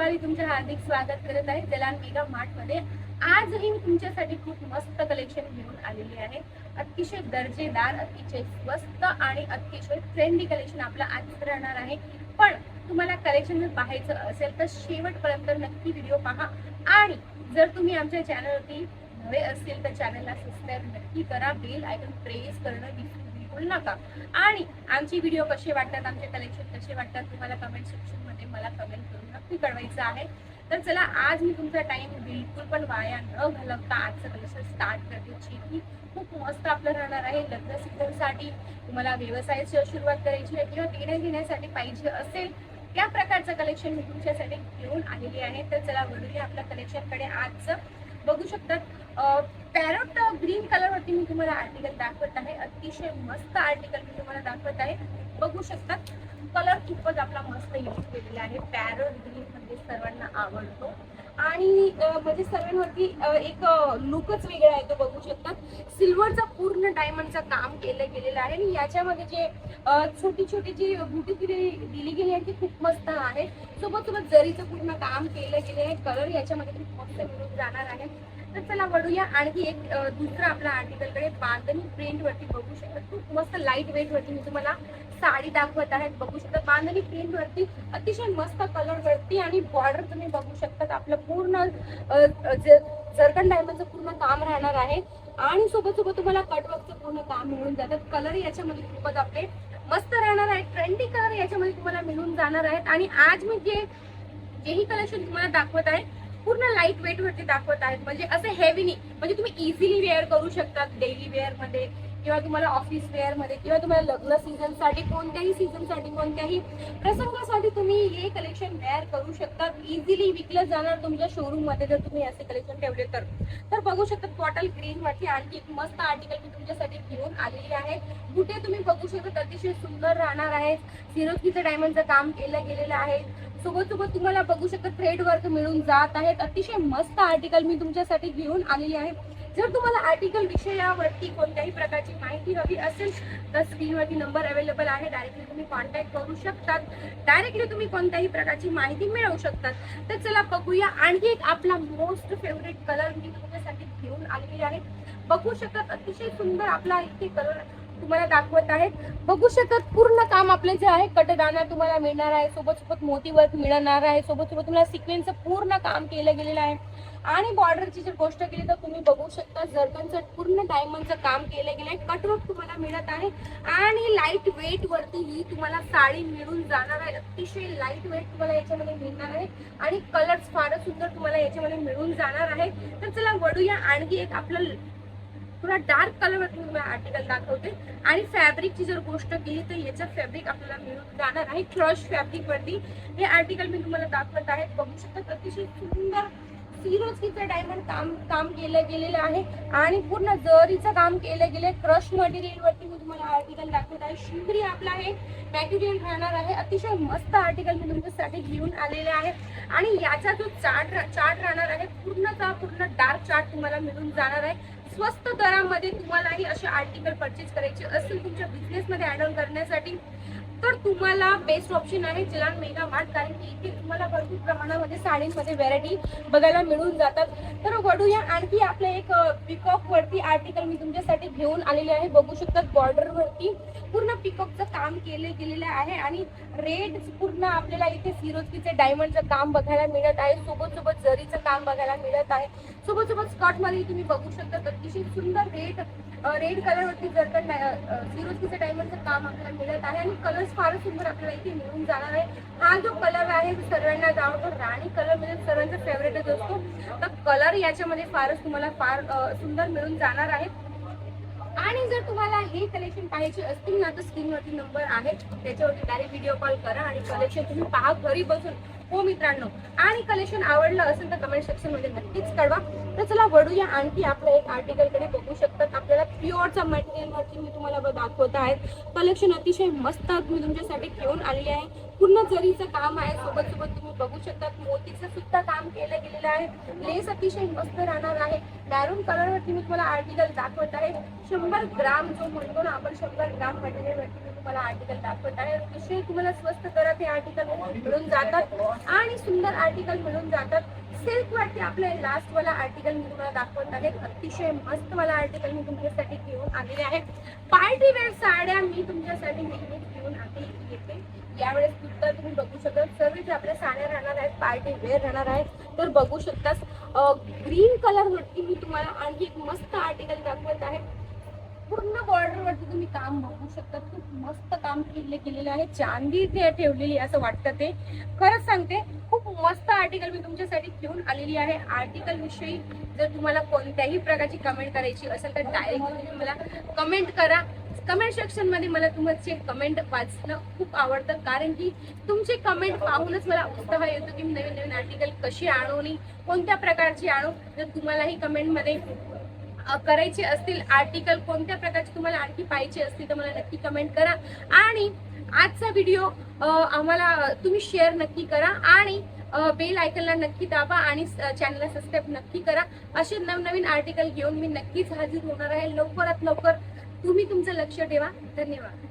मी तुमचं हार्दिक स्वागत करत आहे. जलान मेगा मार्टमध्ये. आजही मी तुमच्यासाठी खूप मस्त कलेक्शन घेऊन आलेली आहे. अतिशय दर्जेदार अतिशय स्वस्त आणि अतिशय ट्रेंडी कलेक्शन आपलं आज राहणार आहे. पण तुम्हाला कलेक्शन जर पाहायचं असेल तर शेवटपर्यंत नक्की व्हिडिओ पहा. आणि जर तुम्ही आमच्या चॅनलवरती नवे असतील तर चॅनलला सबस्क्राईब नक्की करा. बेल आयकन प्रेस करणं विसरू बिलकुल नका. आणि आमचे व्हिडिओ कसे वाटतात आमचे कलेक्शन कसे वाटतात तुम्हाला कमेंट सेक्शनमध्ये मला कमेंट करून नक्की कळवायचं आहे. तर चला आज मी तुमचा टाइम बिलकुल पण वाया न घालवता आजचं कलेक्शन स्टार्ट करते. जी की खूप मस्त आपलं राहणार आहे. लग्न सीझन तुम्हाला व्यवसायाची सुरुवात करायची आहे किंवा देण्या घेण्यासाठी पाहिजे असेल त्या प्रकारचं कलेक्शन मी तुमच्यासाठी घेऊन आलेली आहे. तर चला वळूया आपल्या कलेक्शनकडे आजचं बघू शकतात पॅरोट ग्रीन कलर वरती तुम्हाला आर्टिकल दाखवत आहे. अतिशय मस्त आर्टिकल मी तुम्हाला दाखवत आहे. बघू शकतात कलर खूपच आपला मस्त यूज केलेला आहे. पॅरोट ग्रीन म्हणजे सर्वांना आवडतो. आणि म्हणजे सर्वांवरती एक लुकच वेगळा आहे तो बघू शकतात सिल्वरचा पूर्ण डायमंडचं काम केलं गेलेलं आहे. आणि याच्यामध्ये जे छोटी छोटी जी बुटी दिली दिली गेली आहे ती खूप मस्त आहे. सोबत सोबत जरीचं पूर्ण काम केलं गेले आहे कलर याच्यामध्ये खूप मस्त मिळून जाणार आहे. तर चला वळूया. आणखी एक दुसरा आपला आर्टिकलकडे बांधणी प्रिंट वरती बघू शकता. खूप मस्त लाइट वेट वरती मी तुम्हाला साडी दाखवत आहे बघू शकता. बांधणी प्रिंट वरती अतिशय मस्त कलर वरती आणि बॉर्डर तुम्ही बघू शकतात. आपलं पूर्ण अ, जरकन डायमंडचं पूर्ण काम राहणार आहे. आणि सोबत सोबत तुम्हाला कटवर्कचं पूर्ण काम मिळून जातात कलर याच्यामध्ये खूपच आपले मस्त राहणार आहे. ट्रेंडी कलर याच्यामध्ये तुम्हाला मिळून जाणार आहेत. आणि आज मी जे जेही कलेक्शन तुम्हाला दाखवत आहे पूर्ण लाइट वेट वरती दाखवत आहेत. म्हणजे असं हेवी नाही. म्हणजे तुम्ही इझिली वेअर करू शकतात डेली वेअरमध्ये किंवा तुम्हाला ऑफिस वेअरमध्ये किंवा तुम्हाला लग्न सीझनसाठी कोणत्याही सीझनसाठी कोणत्याही प्रसंगासाठी तुम्ही हे कलेक्शन वेअर करू शकतात. इझिली विकलं जाणार तुमच्या शोरूममध्ये जर तुम्ही असे कलेक्शन ठेवले तर. तर बघू शकतात बॉटल ग्रीन वरती आणखी एक मस्त आर्टिकल मी तुमच्यासाठी घेऊन आलेली आहे. बुटे तुम्ही बघू शकता अतिशय सुंदर राहणार आहे सिरोस्कीचं डायमंडचं काम केलं गेलेलं आहे. सोबत सोबत तुम्हाला बघू शकता थ्रेड वर्क मिळून जात आहेत. अतिशय मस्त आर्टिकल मी तुमच्यासाठी घेऊन आलेली आहे. जर तुम्हाला आर्टिकल विषयावरती कोणत्याही प्रकारची माहिती हवी असेल तर स्क्रीनवरती नंबर अवेलेबल आहे. डायरेक्टली तुम्ही कॉन्टॅक्ट करू शकतात. डायरेक्टली तुम्ही कोणत्याही प्रकारची माहिती मिळवू शकतात. तर चला बघूया. आणखी एक आपला मोस्ट फेवरेट कलर मी तुमच्यासाठी घेऊन आलेली आहे. बघू शकतात अतिशय सुंदर आपला इथे कलर तुम्हाला दाखवत आहेत. बघू शकतात पूर्ण काम आपले जे आहे कटदाना तुम्हाला मिळणार आहे सोबत सोबत मोती वर्क मिळणार आहे सोबत सोबत तुम्हाला सिक्वेन्सचं पूर्ण काम केलं गेलेलं आहे. आणि बॉर्डरची जर गोष्ट केली तर तुम्ही बघू शकता जर्कनचं पूर्ण डायमंडचं काम केलं गेलं आहे कटवर्क तुम्हाला मिळत आहे. आणि लाइट वेट वरती ही तुम्हाला साडी मिळून जाणार आहे. अतिशय लाइट वेट तुम्हाला याच्यामध्ये मिळणार आहे. आणि कलर्स फारच सुंदर तुम्हाला याच्यामध्ये मिळून जाणार आहे. तर चला वडूया आणखी एक आपलं थोडा डार्क कलरवरती मी आर्टिकल दाखवते. आणि फॅब्रिकची जर गोष्ट केली तर याचा फॅब्रिक आपल्याला मिळून जाणार आहे. क्रश फॅब्रिकवरती हे आर्टिकल मी तुम्हाला दाखवत आहे. बघू शकता अतिशय सुंदर फिरोजकीचं डायमंड काम काम केलं गेलेलं आहे. आणि पूर्ण जरीचं काम केलं गेलं क्रश मटेरियलवरती मी तुम्हाला आर्टिकल दाखवत आहे. शिंदरी आपला आहे मॅटेरियल राहणार आहे. अतिशय मस्त आर्टिकल मी तुमच्यासाठी घेऊन आलेले आहे. आणि याचा जो चार्ट चार्ट राहणार आहे पूर्णचा पूर्ण डार्क चार्ट तुम्हाला मिळून जाणार आहे. स्वस्त दरामध्ये तुम्हालाही असे आर्टिकल परचेस करायचे असेल तुमच्या बिझनेसमध्ये ऍड ऑन करण्यासाठी तर तुम्हाला बेस्ट ऑप्शन आहे जलान मेगा मार्ट कारण की इथे तुम्हाला भरपूर प्रमाणामध्ये साडींमध्ये व्हेरायटी बघायला मिळून जातात. तर वळूया आणखी आपलं एक पिकॉक वरती आर्टिकल मी तुमच्यासाठी घेऊन आलेले आहे. बघू शकतात बॉर्डर वरती पूर्ण पिकॉकचं काम केले गेलेलं आहे आणि रेड पूर्ण आपल्याला इथे सिरोजकीचे डायमंडचं काम बघायला मिळत आहे. सोबत सोबत जरीचं काम बघायला मिळत आहे. सोबत सोबत स्कॉटमध्ये तुम्ही बघू शकता. अतिशय सुंदर रेड रेड कलर वरती जर का सिरोस्कीचं डायमंडचं काम आपल्याला मिळत आहे आणि कलर्स फारच सुंदर आपल्याला इथे मिळून जाणार आहे. हा जो कलर आहे तो सर्वांना आवडतो राणी कलर म्हणजे सर्वांचा फेवरेटच असतो. तर कलर याच्यामध्ये फारच तुम्हाला फार सुंदर मिळून जाणार आहे. आणि जर तुम्हाला हे कलेक्शन पाहायचे असतील ना तर स्क्रीनवरती नंबर आहे. त्याच्यावरती डायरेक्ट व्हिडिओ कॉल करा आणि कलेक्शन तुम्ही पहा. घरी बसून हो मित्रांनो. आणि कलेक्शन आवडलं असेल तर कमेंट सेक्शनमध्ये नक्कीच कळवा. तर चला वडूया आणखी आपल्या एक आर्टिकलकडे बघू शकतात. आपल्याला प्युअरचा मटेरियल मी तुम्हाला दाखवत आहे. कलेक्शन अतिशय मस्त मी तुमच्यासाठी घेऊन आलेले आहे. पूर्ण जरीचं काम आहे सोबत सोबत तुम्ही बघू शकता मोतीचं सुद्धा काम केलं गेलेलं आहे. लेस अतिशय मस्त राहणार आहे. मॅरून कलरवरती मी तुम्हाला आर्टिकल दाखवत आहे. शंभर ग्राम जो म्हणतो ना आपण शंभर ग्राम मटेरियलवरती मी तुम्हाला आर्टिकल दाखवत आहे. अतिशय तुम्हाला स्वस्त दरात हे आर्टिकल मिळून जातात आणि सुंदर आर्टिकल मिळून जातात. सिल्क वरती आपले लास्ट वाला आर्टिकल मी तुम्हाला दाखवत आहे. अतिशय मस्त वाला आर्टिकल मी तुमच्यासाठी घेऊन आलेले आहे. पार्टी वेअर साड्या मी तुमच्यासाठी नेहमी घेऊन आम्ही येते. यावेळेस सुद्धा तुम्ही बघू शकता सर्व जे आपल्या साड्या राहणार आहेत पार्टी वेअर राहणार आहेत तर बघू शकतास ग्रीन कलर वरती मी तुम्हाला आणखी एक मस्त आर्टिकल दाखवत आहे. पूर्ण बॉर्डर वरती तुम्ही काम बघू शकता. खूप मस्त काम केले गेलेलं आहे. चांदी ते ठेवलेली आहे असं वाटतं ते. खरंच सांगते खूप मस्त आर्टिकल मी तुमच्यासाठी घेऊन आलेली आहे. आर्टिकल विषयी जर तुम्हाला कोणत्याही प्रकारची कमेंट करायची असेल तर डायरेक्ट तुम्ही मला कमेंट करा. कमेंट सेक्शनमध्ये मला तुमचे कमेंट वाचणं खूप आवडतं. कारण की तुमचे कमेंट पाहूनच मला उत्साह येतो की नवीन नवीन आर्टिकल कशी आणू आणि कोणत्या प्रकारची आणू. जर तुम्हालाही कमेंटमध्ये करायचे असतील आर्टिकल कोणत्या प्रकारचे तुम्हाला आणखी पाहिजे असतील तर मला नक्की कमेंट करा. आणि आजचा व्हिडिओ आम्हाला तुम्ही शेअर नक्की करा आणि बेल आयकनला नक्की दाबा आणि चॅनलला सबस्क्राईब नक्की करा. असे नवनवीन आर्टिकल घेऊन मी नक्कीच हाजीर होणार आहे. लवकरात लवकर तुम्ही तुमचं लक्ष ठेवा. धन्यवाद.